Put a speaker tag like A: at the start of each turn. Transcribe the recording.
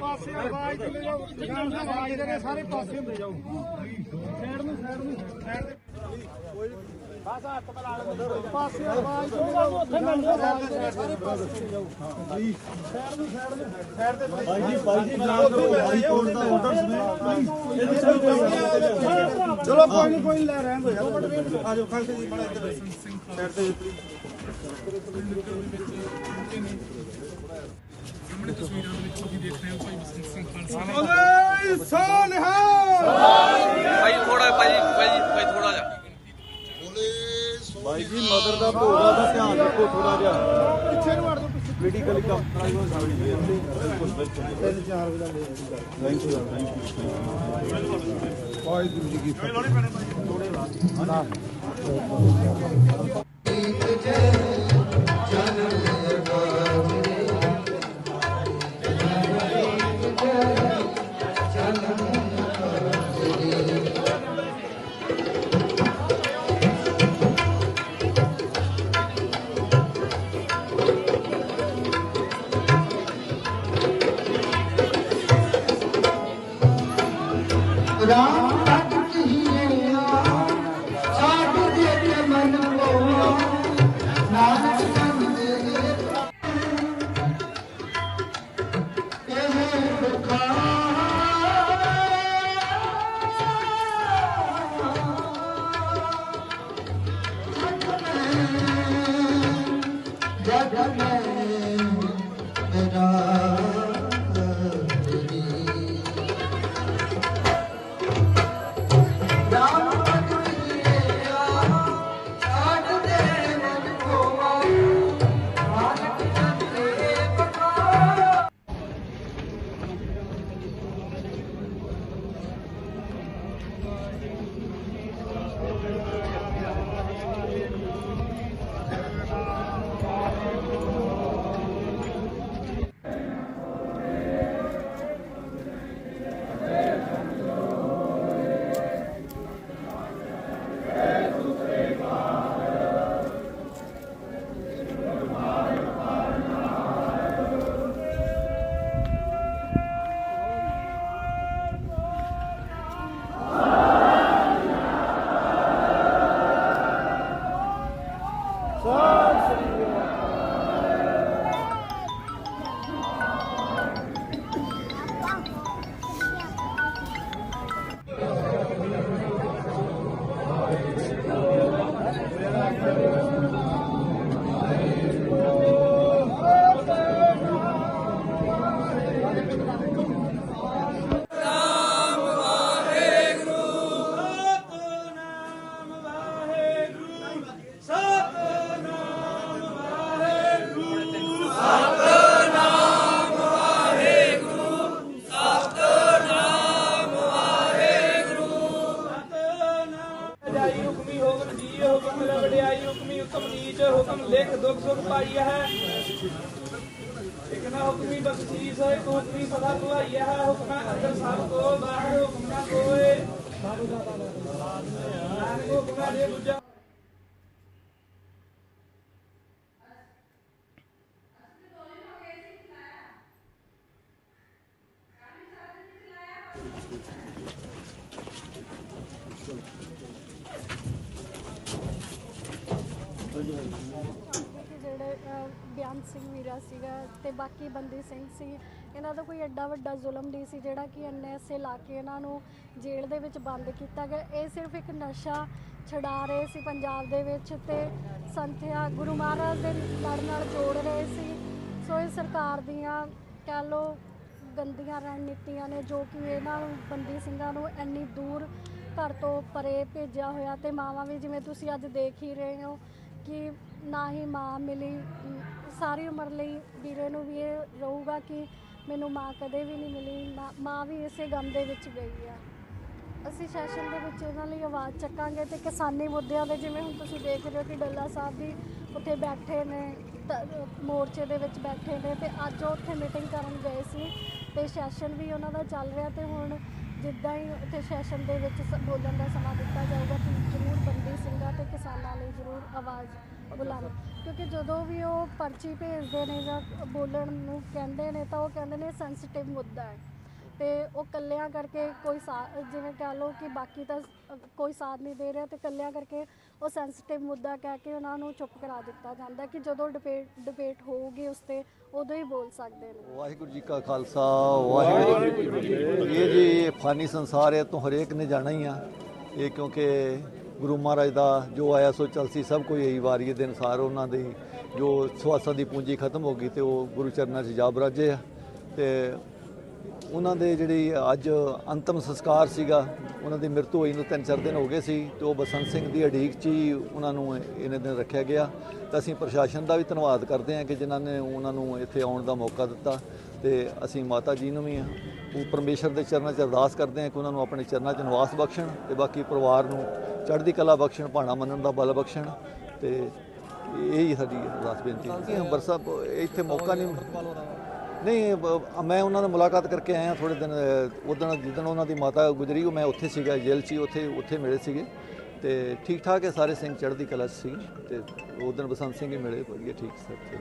A: ਪਾਸੇ ਆਵਾਜ਼ ਦੇ ਜਾਓ ਸਾਰੇ ਪਾਸੇ ਹੁੰਦੇ ਜਾਓ। ਬਸ ਹੱਥ ਬਣਾ ਲੈ ਪਾਸੇ ਆਵਾਜ਼ ਜਾਓ ਉੱਥੇ ਮਿਲ ਜਾਓ ਸਾਰੇ ਪਾਸੇ ਜਾਓ ਜੀ ਸਾਈਡ ਨੂੰ ਸਾਈਡ ਨੂੰ ਸਾਈਡ ਤੇ
B: ਭਾਈ ਜੀ ਭਾਈ ਜੀ ਜਾਣ ਦਿਓ ਹਾਈ ਕੋਰਟ ਦਾ ਆਰਡਰ ਸੁਣਿਓ
A: ਚਲੋ ਕੋਈ ਨਹੀਂ ਕੋਈ ਲੈ ਰਹਿਣ ਦੋ ਯਾਰ ਆ ਜਾਓ ਖਾਲਸੇ। ਜੀ ਬੜਾ ਇੱਧਰ ਸਾਈਡ ਤੇ ਓਏ ਸੋਨਹਾ
C: ਭਾਈ ਥੋੜਾ ਭਾਈ ਭਾਈ ਭਾਈ ਥੋੜਾ ਜਿਹਾ
B: ਭਾਈ ਜੀ ਮਦਰ ਦਾ ਭੋਰਾ ਦਾ ਧਿਆਨ ਰੱਖੋ ਥੋੜਾ ਜਿਹਾ।
A: ਪਿੱਛੇ ਨੂੰ ਦੋ ਪਿੱਛੇ
B: ਮੈਡੀਕਲ ਕੰਮ ਕਰਾਈਓ ਸਾਡੀ ਜੀ ਬਿਲਕੁਲ ਬਿਲਕੁਲ
A: ਤਿੰਨ ਚਾਰ ਵਜੇ ਦਾ
B: thank you thank you
A: Waheguru ji ਕੀ ਫਤਿਹ।
D: ਰਾਮ जग
E: में ਹੁਕਮ ਹੁਕਮ ਮੇਰਾ ਵਡਿਆਈ ਹੁਕਮੀ ਹੁਕਮ ਨੀਚ ਹੁਕਮ ਲਿਖ ਦੁਖ ਸੁਖ ਪਾਈ ਹੈ। ਇੱਕ ਹੁਕਮੀ ਬਖਸ਼ੀਸ ਹੈ, ਇੱਕ ਹੁਕਮੀ ਸਦਾ ਭੁਲਾਈ ਹੈ। ਹੁਕਮਾਂ ਅੰਦਰ ਸਭ ਕੋ, ਬਾਹਰ ਹੁਕਮ ਨਾ ਕੋਏ। ਨਾਨਕ ਹੁਕਮਾਂ ਦੇ ਦੂਜਾ
F: ਕਿ ਜਿਹੜੇ ਅਹ, ਬਿਆਨ ਸਿੰਘ ਵੀਰਾ ਸੀਗਾ ਤੇ ਬਾਕੀ ਬੰਦੀ ਸਿੰਘ ਸੀ ਇਹਨਾਂ ਦਾ ਕੋਈ ਐਡਾ ਵੱਡਾ ਜ਼ੁਲਮ ਨਹੀਂ ਸੀ ਜਿਹੜਾ ਕਿ ਐਨਐਸਏ ਲਾ ਕੇ ਇਹਨਾਂ ਨੂੰ ਜੇਲ੍ਹ ਦੇ ਵਿੱਚ ਬੰਦ ਕੀਤਾ ਗਿਆ। ਇਹ ਸਿਰਫ ਇੱਕ ਨਸ਼ਾ ਛਡਾ ਰਹੇ ਸੀ ਪੰਜਾਬ ਦੇ ਵਿੱਚ ਤੇ ਸੰਥਿਆ ਗੁਰੂ ਮਹਾਰਾਜ ਦੇ ਲੜ ਨਾਲ ਜੋੜ ਰਹੇ ਸੀ। ਸੋ ਇਹ ਸਰਕਾਰ ਦੀਆਂ ਕਹਿ ਲਓ ਗੰਦੀਆਂ ਰਣਨੀਤੀਆਂ ਨੇ ਜੋ ਕਿ ਇਹਨਾਂ ਨੂੰ ਬੰਦੀ ਸਿੰਘਾਂ ਨੂੰ ਇੰਨੀ ਦੂਰ ਘਰ ਤੋਂ ਪਰੇ ਭੇਜਿਆ ਹੋਇਆ ਤੇ ਮਾਵਾਂ ਵੀ ਜਿਵੇਂ ਤੁਸੀਂ ਅੱਜ ਦੇਖ ਹੀ ਰਹੇ ਹੋ ਕਿ ਨਾ ਹੀ ਮਾਂ ਮਿਲੀ, ਸਾਰੀ ਉਮਰ ਲਈ ਵੀਰੇ ਨੂੰ ਵੀ ਇਹ ਰਹੂਗਾ ਕਿ ਮੈਨੂੰ ਮਾਂ ਕਦੇ ਵੀ ਨਹੀਂ ਮਿਲੀ ਨਾ- ਮਾਂ ਵੀ ਇਸੇ ਗਮ ਦੇ ਵਿੱਚ ਗਈ ਆ। ਅਸੀਂ ਸੈਸ਼ਨ ਦੇ ਵਿੱਚ ਉਹਨਾਂ ਲਈ ਆਵਾਜ਼ ਚੱਕਾਂਗੇ ਤੇ ਕਿਸਾਨੀ ਮੁੱਦਿਆਂ ਦੇ ਜਿਵੇਂ ਹੁਣ ਤੁਸੀਂ ਦੇਖ ਰਹੇ ਹੋ ਕਿ ਡੱਲਾ ਸਾਹਿਬ ਵੀ ਉੱਥੇ ਬੈਠੇ ਨੇ, ਤ- ਮੋਰਚੇ ਦੇ ਵਿੱਚ ਬੈਠੇ ਨੇ ਤੇ ਅੱਜ ਉਹ ਉੱਥੇ ਮੀਟਿੰਗ ਕਰਨ ਗਏ ਸੀ ਤੇ ਸੈਸ਼ਨ ਵੀ ਉਹਨਾਂ ਦਾ ਚੱਲ ਰਿਹਾ ਤੇ ਹੁਣ ਜਿੱਦਾਂ ਹੀ ਉੱਥੇ ਸੈਸ਼ਨ ਦੇ ਵਿੱਚ ਸ- ਬੋਲਣ ਦਾ ਸਮਾਂ ਦਿੱਤਾ ਜਾਊਗਾ ਤੇ ਜ਼ਰੂਰ ਬੰਦੀ ਸਿੰਘਾਂ ਤੇ ਕਿਸਾਨਾਂ ਲਈ ਜ਼ਰੂਰ ਆਵਾਜ਼ ਬੁਲਾਉਣ ਕਿਉਂਕਿ ਜਦੋਂ ਵੀ ਉਹ ਪਰਚੀ ਭੇਜਦੇ ਨੇ ਜਾਂ ਬੋਲਣ ਨੂੰ ਕਹਿੰਦੇ ਨੇ ਤਾਂ ਉਹ ਕਹਿੰਦੇ ਨੇ ਸੈਂਸਿਟਿਵ ਮੁੱਦਾ ਹੈ। ਤੇ ਉਹ ਕੱਲਿਆਂ ਕਰਕੇ ਕੋਈ ਸਾ- ਜਿਵੇਂ ਕਹ ਲਓ ਕਿ ਬਾਕੀ ਤਾਂ ਸ- ਕੋਈ ਸਾਥ ਨਹੀਂ ਦੇ ਰਿਹਾ ਤੇ ਕੱਲਿਆਂ ਕਰਕੇ ਉਹ ਸੈਂਸਿਟਿਵ ਮੁੱਦਾ ਕਹਿ ਕੇ ਉਹਨਾਂ ਨੂੰ ਚੁੱਪ ਕਰਾ ਦਿੱਤਾ ਜਾਂਦਾ ਕਿ ਜਦੋਂ ਡਿਬੇਟ ਡਿਬੇਟ ਹੋਊਗੀ ਉਸ ਤੇ ਉਦੋਂ ਹੀ ਬੋਲ ਸਕਦੇ ਨੇ।
B: ਵਾਹਿਗੁਰੂ ਜੀ ਕਾ ਖਾਲਸਾ, ਵਾਹਿਗੁਰੂ ਜੀ ਕੀ ਫਤਿਹ। ਇਹ ਜੀ ਫਾਨੀ ਸੰਸਾਰ ਹੈ ਤੋਂ ਹਰੇਕ ਨੇ ਜਾਣਾ ਹੀ ਆ। ਇਹ ਕਿਉਂਕਿ ਗੁਰੂ ਮਹਾਰਾਜ ਦਾ ਜੋ ਆਇਆ ਸੋ ਚਲਸੀ ਸਭ ਕੋਈ ਇਹੀ ਵਾਰੀ ਦੇ ਅਨੁਸਾਰ ਉਹਨਾਂ ਦੀ ਜੋ ਸਵਾਸਾਂ ਦੀ ਪੂੰਜੀ ਖਤਮ ਹੋ ਗਈ ਤੇ ਉਹ ਗੁਰੂ ਚਰਨਾਂ 'ਚ ਜਾ ਬਰਾਜੇ ਆ। ਤੇ ਉਹਨਾਂ ਦੇ ਜਿਹੜੀ ਅੱਜ ਅੰਤਮ ਸੰਸਕਾਰ ਸੀਗਾ, ਉਹਨਾਂ ਦੀ ਮ੍ਰਿਤੂ ਹੋਈ ਨੂੰ ਤਿੰਨ ਚਾਰ ਦਿਨ ਹੋ ਗਏ ਸੀ ਤੇ ਉਹ ਬਸੰਤ ਸਿੰਘ ਦੀ ਅਡੀਕ 'ਚ ਹੀ ਉਹਨਾਂ ਨੂੰ ਇਹਨੇ ਦਿਨ ਰੱਖਿਆ ਗਿਆ। ਤਾਂ ਅਸੀਂ ਪ੍ਰਸ਼ਾਸਨ ਦਾ ਵੀ ਧੰਨਵਾਦ ਕਰਦੇ ਹਾਂ ਕਿ ਜਿਨ੍ਹਾਂ ਨੇ ਉਹਨਾਂ ਨੂੰ ਇੱਥੇ ਆਉਣ ਦਾ ਮੌਕਾ ਦਿੱਤਾ ਤੇ ਅਸੀਂ ਮਾਤਾ ਜੀ ਨੂੰ ਵੀ ਉਹ ਪਰਮੇਸ਼ਰ ਦੇ ਚਰਨਾਂ 'ਚ ਅਰਦਾਸ ਕਰਦੇ ਹਾਂ ਕਿ ਉਹਨਾਂ ਨੂੰ ਆਪਣੇ ਚਰਨਾਂ 'ਚ ਨਿਵਾਸ ਬਖਸ਼ਣ ਤੇ ਬਾਕੀ ਪਰਿਵਾਰ ਨੂੰ ਚੜ੍ਹਦੀ ਕਲਾ ਬਖਸ਼ਣ, ਭਾਣਾ ਮੰਨਣ ਦਾ ਬਲ ਬਖਸ਼ਣ ਤੇ ਇਹ ਹੀ ਸਾਡੀ ਅਰਦਾਸ ਬੇਨਤੀ ਹੈ। ਅੰਮ੍ਰਿਤਸਰ ਸਾਹਿਬ, ਇੱਥੇ ਮੌਕਾ ਨਹੀਂ ਨਹੀਂ ਮੈਂ ਉਹਨਾਂ ਨਾਲ ਮੁਲਾਕਾਤ ਕਰਕੇ ਆਇਆ ਥੋੜੇ ਦਿਨ ਉਦੋਂ ਜਿੱਦਣ ਉਹਨਾਂ ਦੀ ਮਾਤਾ ਗੁਜਰੀ ਉਹ ਮੈਂ ਉੱਥੇ ਸੀਗਾ ਜੇਲ੍ਹ 'ਚ ਹੀ, ਉੱਥੇ ਉੱਥੇ ਮਿਲੇ ਸੀਗੇ। ਤੇ ਠੀਕ ਠਾਕ ਹੈ ਸਾਰੇ ਸਿੰਘ ਚੜ੍ਹਦੀ ਕਲਾ 'ਚ ਸੀ। ਤੇ ਉਦੋਂ ਬਸੰਤ ਸਿੰਘ ਹੀ ਮਿਲੇ ਵਧੀਆ ਠੀਕ ਸਭ